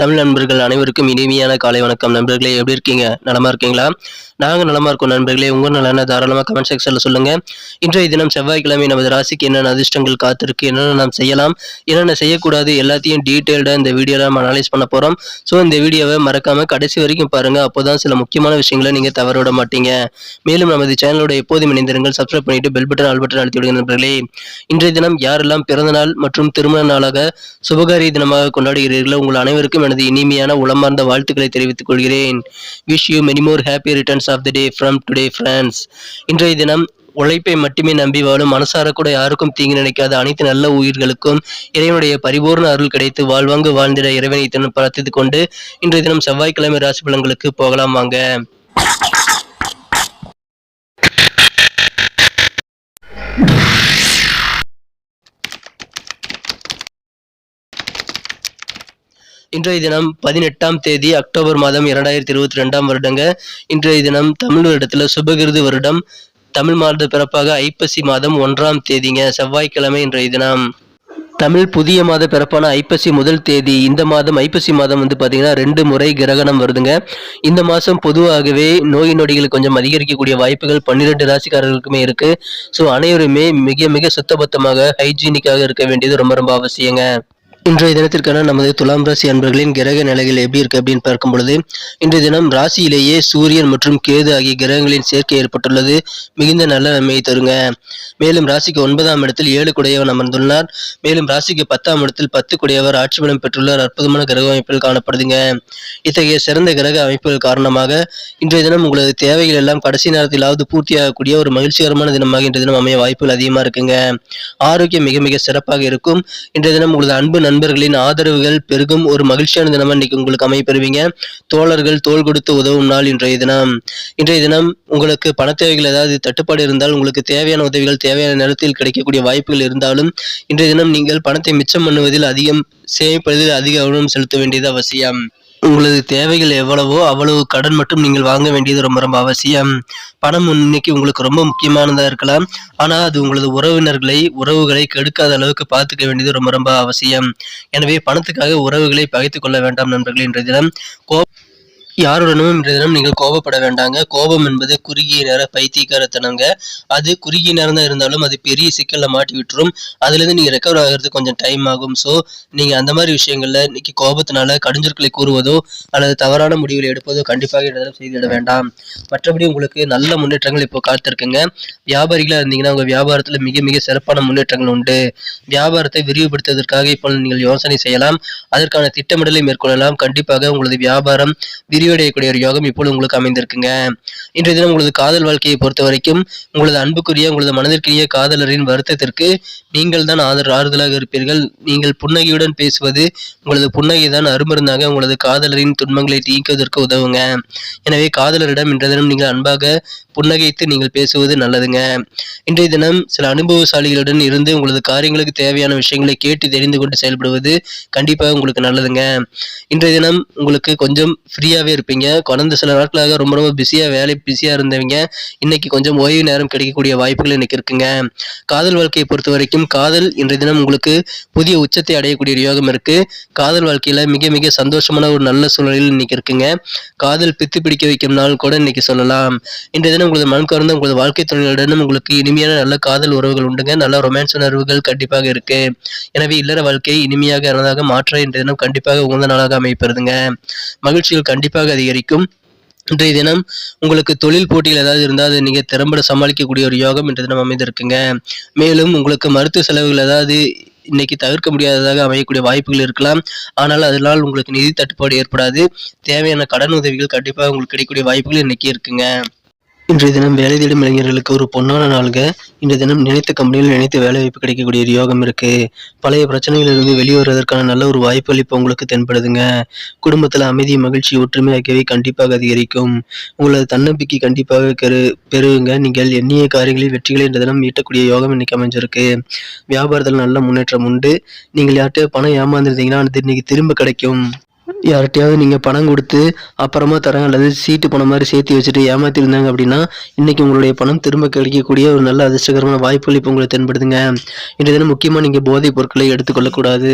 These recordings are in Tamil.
தமிழ் நண்பர்கள் அனைவருக்கும் இனிமையான காலை வணக்கம். நண்பர்களே எப்படி இருக்கீங்க? நலமா இருக்கீங்களா? நாங்கள் நலமா இருக்கோம் நண்பர்களே. உங்கள் நலனை தாராளமாக கமெண்ட் செக்ஷனில் சொல்லுங்க. இன்றைய தினம் செவ்வாய்க்கிழமை நமது ராசிக்கு என்னென்ன அதிர்ஷ்டங்கள் காத்திருக்கு என்னென்ன நாம் செய்யலாம் என்னென்ன செய்யக்கூடாது எல்லாத்தையும் டீட்டெயில்டாக இந்த வீடியோவில் நம்ம அனலைஸ் பண்ண போகிறோம் ஸோ இந்த வீடியோவை மறக்காம கடைசி வரைக்கும் பாருங்க. அப்போதான் சில முக்கியமான விஷயங்களை நீங்கள் தவற விட மாட்டீங்க. மேலும் நமது சேனலோட எப்போதும் இணைந்திருங்கள். சப்ஸ்கிரைப் பண்ணிட்டு பெல் பட்டன் ஆல் பட்டன் அழுத்தி விடுங்க நண்பர்களே. இன்றைய தினம் யாரெல்லாம் பிறந்த நாள் மற்றும் திருமண நாளாக சுபகாரிய தினமாக கொண்டாடுகிறீர்களோ உங்கள் அனைவருக்கும் எனது இனிமையான உளமார்ந்த வாழ்த்துக்களை தெரிவித்துக் கொள்கிறேன். Wish you many more happy returns of the day from today France இன்றைய தினம் உழைப்பை மட்டுமே நம்பி வாழும் மனசார கூட யாருக்கும் தீங்கு நினைக்காத அனைத்து நல்ல உயிர்களுக்கும் இறைவனுடைய பரிபூர்ண அருள் கிடைத்து வாழ்வாங்கு வாழ்ந்திட இறைவனை தினம் பிரார்த்தித்துக் கொண்டு இன்றைய தினம் செவ்வாய்க்கிழமை ராசி பலன்களுக்கு போகலாம் வாங்க. இன்றைய தினம் பதினெட்டாம் தேதி அக்டோபர் மாதம் இரண்டாயிரத்தி இருபத்தி ரெண்டாம் வருடங்க. இன்றைய தினம் தமிழ் வருடத்தில் சுபகிருது வருடம். தமிழ் மாத பிறப்பாக ஐப்பசி மாதம் ஒன்றாம் தேதிங்க செவ்வாய்க்கிழமை இன்றைய தினம். தமிழ் புதிய மாத பிறப்பான ஐப்பசி முதல் தேதி இந்த மாதம் ஐப்பசி மாதம் வந்து பார்த்தீங்கன்னா ரெண்டு முறை கிரகணம் வருதுங்க. இந்த மாதம் பொதுவாகவே நோய் நொடிகள் கொஞ்சம் அதிகரிக்கக்கூடிய வாய்ப்புகள் பன்னிரெண்டு ராசிக்காரர்களுக்குமே இருக்குது ஸோ அனைவருமே மிக மிக சுத்தபத்தமாக ஹைஜீனிக்காக இருக்க வேண்டியது ரொம்ப ரொம்ப அவசியங்க. இன்றைய தினத்திற்கான நமது துலாம் ராசி அன்பர்களின் கிரக நிலைகள் எப்படி இருக்கு அப்படின்னு பார்க்கும் பொழுது இன்றைய தினம் ராசியிலேயே சூரியன் மற்றும் கேது ஆகிய கிரகங்களின் சேர்க்கை ஏற்பட்டுள்ளது. மிகுந்த நல்ல நன்மையை தருங்க. மேலும் ராசிக்கு ஒன்பதாம் இடத்தில் ஏழு குடையவன் அமர்ந்துள்ளார். மேலும் ராசிக்கு பத்தாம் இடத்தில் பத்து குடையவர் ஆட்சி பலம் பெற்றுள்ளார். அற்புதமான கிரக அமைப்பில் காணப்படுதுங்க. இத்தகைய சிறந்த கிரக அமைப்புகள் காரணமாக இன்றைய தினம் உங்களது தேவைகள் எல்லாம் கடைசி நேரத்திலாவது பூர்த்தியாகக்கூடிய ஒரு மகிழ்ச்சிகரமான தினமாக இன்றைய தினம் அமைய வாய்ப்புகள் அதிகமாக இருக்குங்க. ஆரோக்கியம் மிக மிக சிறப்பாக இருக்கும். இன்றைய தினம் உங்களது அன்பு நண்பர்களின் ஆதரவுகள் பெருகும். ஒரு மகிழ்ச்சியான தினமா இன்னைக்கு உங்களுக்கு அமைப்பெறுவீங்க தோழர்கள் தோள் கொடுத்து உதவும் நாள் இன்றைய தினம். இன்றைய தினம் உங்களுக்கு பண தேவைகள் ஏதாவது தட்டுப்பாடு இருந்தால் உங்களுக்கு தேவையான உதவிகள் தேவையான நேரத்தில் கிடைக்கக்கூடிய வாய்ப்புகள் இருந்தாலும் இன்றைய தினம் நீங்கள் பணத்தை மிச்சம் பண்ணுவதில் அதிகம் சேமிப்பதில் அதிக கவனம் செலுத்த வேண்டியது அவசியம். உங்களது தேவைகள் எவ்வளவோ அவ்வளவு கடன் மட்டும் நீங்கள் வாங்க வேண்டியது ரொம்ப ரொம்ப அவசியம். பணம் இன்னைக்கு உங்களுக்கு ரொம்ப முக்கியமானதாக இருக்கலாம். ஆனால் அது உங்களது உறவினர்களை உறவுகளை கெடுக்காத அளவுக்கு பார்த்துக்க வேண்டியது ரொம்ப ரொம்ப அவசியம். எனவே பணத்துக்காக உறவுகளை பகைத்து கொள்ள வேண்டாம் நண்பர்களே இன்றைய தினம். கோ யாருடனும் இன்றைய தினம் நீங்கள் கோபப்பட வேண்டாங்க. கோபம் என்பது குறுகிய நேர பைத்தியக்காரத்தனங்க. அது குறுகிய நேரம் தான் இருந்தாலும் அது பெரிய சிக்கலில் மாட்டி விட்டுரும். அதுலேருந்து நீங்கள் ரெக்கவர் ஆகிறதுக்கு கொஞ்சம் டைம் ஆகும். ஸோ நீங்கள் அந்த மாதிரி விஷயங்களில் இன்னைக்கு கோபத்தினால கடிஞ்சொற்களை கூறுவதோ அல்லது தவறான முடிவுகளை எடுப்பதோ கண்டிப்பாக இன்றைய தினம் செய்துவிட வேண்டாம். மற்றபடி உங்களுக்கு நல்ல முன்னேற்றங்கள் இப்போ காத்திருக்குங்க. வியாபாரிகளா இருந்தீங்கன்னா உங்க வியாபாரத்துல மிக மிக சிறப்பான முன்னேற்றங்கள் உண்டு. வியாபாரத்தை விரிவுபடுத்துவதற்காக இப்போ நீங்கள் யோசனை செய்யலாம். அதற்கான திட்டமிடலை மேற்கொள்ளலாம். கண்டிப்பாக உங்களது வியாபாரம் விரிவடையக்கூடிய ஒரு யோகம் இப்போது உங்களுக்கு அமைந்திருக்குங்க. இன்றைய தினம் உங்களது காதல் வாழ்க்கையை பொறுத்த வரைக்கும் உங்களது அன்புக்குரிய உங்களது மனதிற்குரிய காதலரின் வருத்தத்திற்கு நீங்கள் தான் ஆதர் ஆறுதலாக இருப்பீர்கள். நீங்கள் புன்னகையுடன் பேசுவது உங்களது புன்னகை தான் அருமருந்தாக உங்களது காதலரின் துன்பங்களை நீக்குவதற்கு உதவுங்க. எனவே காதலரிடம் இன்றைய தினம் நீங்கள் அன்பாக புன்னகைத்து நீங்கள் பேசுவது நல்லதுங்க. இன்றைய தினம் சில அனுபவசாலிகளுடன் இருந்து உங்களது காரியங்களுக்கு தேவையான விஷயங்களை கேட்டு தெரிந்து கொண்டு செயல்படுவது கண்டிப்பாக உங்களுக்கு நல்லதுங்க. இன்றைய தினம் உங்களுக்கு கொஞ்சம் ஃப்ரீயாகவே இருப்பீங்க. கடந்த சில நாட்களாக ரொம்ப ரொம்ப பிஸியாக வேலை பிஸியாக இருந்தவங்க இன்னைக்கு கொஞ்சம் ஓய்வு நேரம் கிடைக்கக்கூடிய வாய்ப்புகள் இன்னைக்கு இருக்குங்க. காதல் வாழ்க்கையை பொறுத்த வரைக்கும் காதல் இன்றைய தினம் உங்களுக்கு புதிய உச்சத்தை அடையக்கூடிய யோகம் இருக்கு. காதல் வாழ்க்கையில மிக மிக சந்தோஷமான ஒரு நல்ல சூழ்நிலையில் இன்னைக்கு இருக்குங்க. காதல் பித்து பிடிக்க வைக்கும் நாள் கூட இன்னைக்கு சொல்லலாம். இன்றைய தினம் உங்களது மனம் கவர்ந்த உங்களது வாழ்க்கை துணையுடனும் உங்களுக்கு இனிமையான நல்ல காதல் உறவுகள் உண்டுங்க. நல்ல ரொமான்ஸ் உணர்வுகள் கண்டிப்பாக இருக்கு. எனவே இல்லற வாழ்க்கை இனிமையாக இருந்ததாக மாற்ற இன்றைய தினம் கண்டிப்பாக உகந்த நாளாக அமைப்பதுங்க மகிழ்ச்சிகள் கண்டிப்பாக அதிகரிக்கும். இன்றைய தினம் உங்களுக்கு தொழில் போட்டியில் ஏதாவது இருந்தால் அது நீங்கள் திறம்பட சமாளிக்கக்கூடிய ஒரு யோகம் இன்றைய தினம் அமைந்திருக்குங்க. மேலும் உங்களுக்கு மருத்துவ செலவுகள் ஏதாவது இன்னைக்கு தவிர்க்க முடியாததாக அமையக்கூடிய வாய்ப்புகள் இருக்கலாம். ஆனால் அதனால் உங்களுக்கு நிதி தட்டுப்பாடு ஏற்படாது. தேவையான கடன் உதவிகள் கண்டிப்பாக உங்களுக்கு கிடைக்கக்கூடிய வாய்ப்புகள் இன்னைக்கு இருக்குங்க. இன்றைய தினம் வேலை தேடும் இளைஞர்களுக்கு ஒரு பொன்னான நாள்க. இன்றைய தினம் நினைத்த கம்பெனியில் நினைத்த வேலை வாய்ப்பு கிடைக்கக்கூடிய ஒரு யோகம் இருக்கு. பழைய பிரச்சனைகளிலிருந்து வெளியே வருவதற்கான நல்ல ஒரு வாய்ப்புகள் இப்போ உங்களுக்கு தென்படுதுங்க. குடும்பத்தில் அமைதி மகிழ்ச்சி ஒற்றுமை ஆகியவை கண்டிப்பாக அதிகரிக்கும். உங்களது தன்னம்பிக்கை கண்டிப்பாக கரு பெறுங்க நீங்கள் எண்ணிய காரியங்களில் வெற்றிகளை இன்றைய தினம் ஈட்டக்கூடிய யோகம் இன்னைக்கு அமைஞ்சிருக்கு. வியாபாரத்தில் நல்ல முன்னேற்றம் உண்டு. நீங்கள் யார்கிட்ட பணம் ஏமாந்துருந்தீங்கன்னா இன்னைக்கு திரும்ப கிடைக்கும். யார்கிட்டயாவது நீங்கள் பணம் கொடுத்து அப்புறமா தரேன் அல்லது சீட்டு பணம் மாதிரி சேர்த்து வச்சுட்டு ஏமாத்திருந்தாங்க அப்படின்னா இன்னைக்கு உங்களுடைய பணம் திரும்ப கிடைக்கக்கூடிய ஒரு நல்ல அதிர்ஷ்டகரமான வாய்ப்புகள் இப்போ உங்களுக்கு தென்படுதுங்க. இன்றைய தினம் முக்கியமாக நீங்கள் போதைப் பொருட்களை எடுத்துக்கொள்ளக்கூடாது.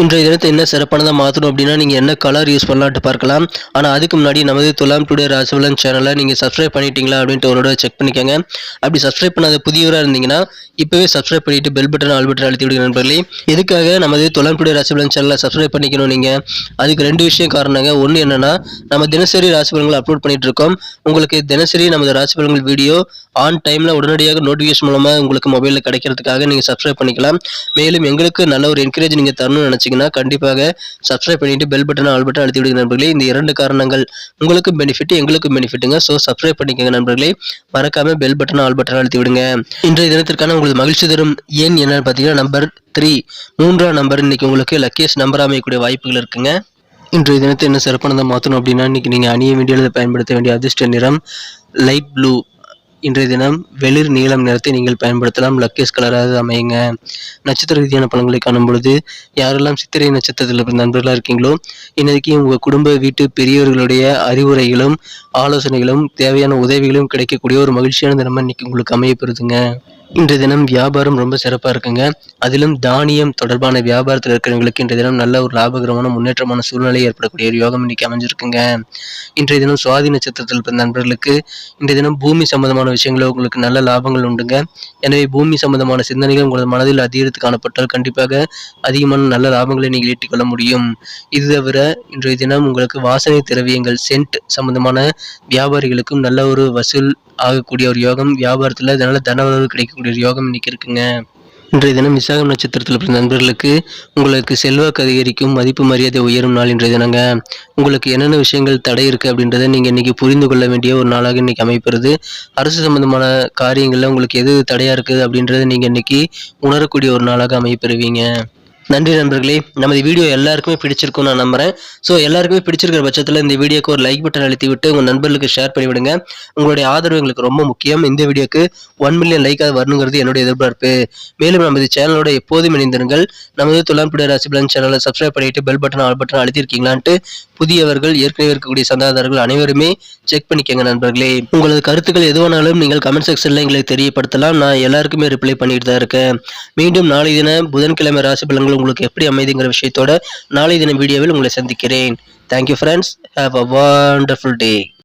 இன்றைய தினத்தை என்ன சிறப்பானதாக மாற்றணும் அப்படின்னா நீங்கள் என்ன கலர் யூஸ் பண்ணலான்ட்டு பார்க்கலாம். ஆனால் அதுக்கு முன்னாடி நமது துலாம் டுடே ராசிபலன் சேனலை நீங்கள் சப்ஸ்கிரைப் பண்ணிட்டீங்களா அப்படின்ட்டு ஒரு செக் பண்ணிக்கோங்க. அப்படி சப்ஸ்கிரைப் பண்ணாத புதியவராக இருந்தீங்கன்னா இப்போவே சப்ஸ்கிரைப் பண்ணிட்டு பெல் பட்டன் ஆல் பட்டன் அழுத்தி விடுங்க நண்பர்களே. எதுக்காக நமது துலாம் டுடே ராசிபலன் சேனலை சப்ஸ்கிரைப் பண்ணிக்கணும் நீங்கள் அதுக்கு ரெண்டு விஷயம் காரணங்க. ஒன்று என்னென்னா நம்ம தினசரி ராசிபலன்களை அப்லோட் பண்ணிட்டு இருக்கோம். உங்களுக்கு தினசரி நமது ராசிபலன்கள் வீடியோ ஆன் டைமில் உடனடியாக நோட்டிஃபிகேஷன் மூலமாக உங்களுக்கு மொபைலில் கிடைக்கிறதுக்காக நீங்கள் சப்ஸ்கிரைப் பண்ணிக்கலாம். மேலும் எங்களுக்கு நல்ல ஒரு என்கரேஜ் நீங்கள் தரணும்னு நினச்சிங்கன்னா கண்டிப்பாக சப்ஸ்கிரைப் பண்ணிட்டு பெல் பட்டன் ஆல் பட்டன் அழுத்தி விடுங்க நண்பர்களே. இந்த இரண்டு காரணங்கள் உங்களுக்கும் பெனிஃபிட் எங்களுக்கும் பெனிஃபிட்டுங்க ஸோ சப்ஸ்கிரைப் பண்ணிக்கோங்க நண்பர்களே. மறக்காம பெல் பட்டன் ஆல் பட்டன் அழுத்தி விடுங்க. இன்றைய தினத்திற்கான உங்களுக்கு மகிழ்ச்சி தரும் ஏன் என்னன்னு பார்த்தீங்கன்னா நம்பர் த்ரீ மூன்றாம் நம்பர் இன்னைக்கு உங்களுக்கு லக்கியஸ்ட் நம்பர் அமையக்கூடிய வாய்ப்புகள் இருக்குங்க. இன்றைய தினத்தை என்ன சிறப்பானதை மாற்றணும் அப்படின்னா இன்னைக்கு நீங்கள் அணிய வேண்டிய பயன்படுத்த வேண்டிய அதிர்ஷ்ட நிறம் லைட் ப்ளூ இன்றைய தினம் வெளிர் நீளம் நிறத்தை நீங்கள் பயன்படுத்தலாம். லக்கேஸ் கலராக அமையுங்க. நட்சத்திர ரீதியான பலன்களை காணும் பொழுது யாரெல்லாம் சித்திரை நட்சத்திரத்தில் நண்பர்களாக இருக்கீங்களோ இன்றைக்கு உங்கள் குடும்ப வீட்டு பெரியவர்களுடைய அறிவுரைகளும் ஆலோசனைகளும் தேவையான உதவிகளும் கிடைக்கக்கூடிய ஒரு மகிழ்ச்சியான தினமாக இன்னைக்கு உங்களுக்கு அமைய பெறுதுங்க. இன்றைய தினம் வியாபாரம் ரொம்ப சிறப்பாக இருக்குங்க. அதிலும் தானியம் தொடர்பான வியாபாரத்தில் இருக்கிறவங்களுக்கு இன்றைய தினம் நல்ல ஒரு லாபகரமான முன்னேற்றமான சூழ்நிலை ஏற்படக்கூடிய ஒரு யோகம் இன்னைக்கு அமைஞ்சிருக்குங்க. இன்றைய தினம் சுவாதி நட்சத்திரத்தில் பிறந்த நண்பர்களுக்கு இன்றைய தினம் பூமி சம்பந்தமான விஷயங்களில் உங்களுக்கு நல்ல லாபங்கள் உண்டுங்க. எனவே பூமி சம்பந்தமான சிந்தனைகள் உங்களது மனதில் அதிகரித்து காணப்பட்டால் கண்டிப்பாக அதிகமான நல்ல லாபங்களை நீங்கள் ஈட்டிக்கொள்ள முடியும். இது தவிர இன்றைய தினம் உங்களுக்கு வாசனை திரவியங்கள் சென்ட் சம்பந்தமான வியாபாரிகளுக்கும் நல்ல ஒரு வசூல் ஆகக்கூடிய ஒரு யோகம் வியாபாரத்தில் நல்ல தனவரவு கிடைக்கக்கூடிய ஒரு யோகம் இன்னைக்கு இருக்குங்க. இன்றைய தினம் விசாகம் நட்சத்திரத்தில் பிறந்த நண்பர்களுக்கு உங்களுக்கு செல்வாக்கு அதிகரிக்கும் மதிப்பு மரியாதை உயரும் நாள் இன்றைய தினங்க. உங்களுக்கு என்னென்ன விஷயங்கள் தடை இருக்குது அப்படின்றத நீங்கள் இன்றைக்கி புரிந்து கொள்ள வேண்டிய ஒரு நாளாக இன்றைக்கி அமைப்பெறுது அரசு சம்பந்தமான காரியங்களில் உங்களுக்கு எது தடையாக இருக்குது அப்படின்றத நீங்கள் இன்றைக்கி உணரக்கூடிய ஒரு நாளாக அமைப்பெறுவீங்க நன்றி நண்பர்களே. நமது வீடியோ எல்லாருக்குமே பிடிச்சிருக்கும் நான் நம்புறேன். ஸோ எல்லாருக்குமே பிடிச்சிருக்கிற பட்சத்தில் இந்த வீடியோக்கு ஒரு லைக் பட்டன் அழுத்தி விட்டு உங்கள் நண்பர்களுக்கு ஷேர் பண்ணிவிடுங்க. உங்களுடைய ஆதரவு எங்களுக்கு ரொம்ப முக்கியம். இந்த வீடியோக்கு ஒன் மில்லியன் லைக் அது வரணுங்கிறது என்னுடைய எதிர்பார்ப்பு. மேலும் நமது சேனலோட எப்போதும் இணைந்திருங்கள். நமது துலாம்புடைய ராசிபலன் சேனலை சப்ஸ்கிரைப் பண்ணிட்டு பெல் பட்டன் ஆல் பட்டன் அழுத்திருக்கீங்களான்ட்டு புதியவர்கள் ஏற்கனவே இருக்கக்கூடிய சந்தாதாரர்கள் அனைவருமே செக் பண்ணிக்கங்க நண்பர்களே. உங்களது கருத்துக்கள் எதுவானாலும் நீங்கள் கமெண்ட் செக்ஷனில் எங்களுக்கு தெரியப்படுத்தலாம். நான் எல்லாருக்குமே ரிப்ளை பண்ணிட்டு தான் இருக்கேன். மீண்டும் நாளை தின புதன்கிழமை ராசி பலன்கள் உங்களுக்கு எப்படி அமைதிங்கிற விஷயத்தோட நாளை தின வீடியோவில் உங்களை சந்திக்கிறேன். Thank you friends have a wonderful day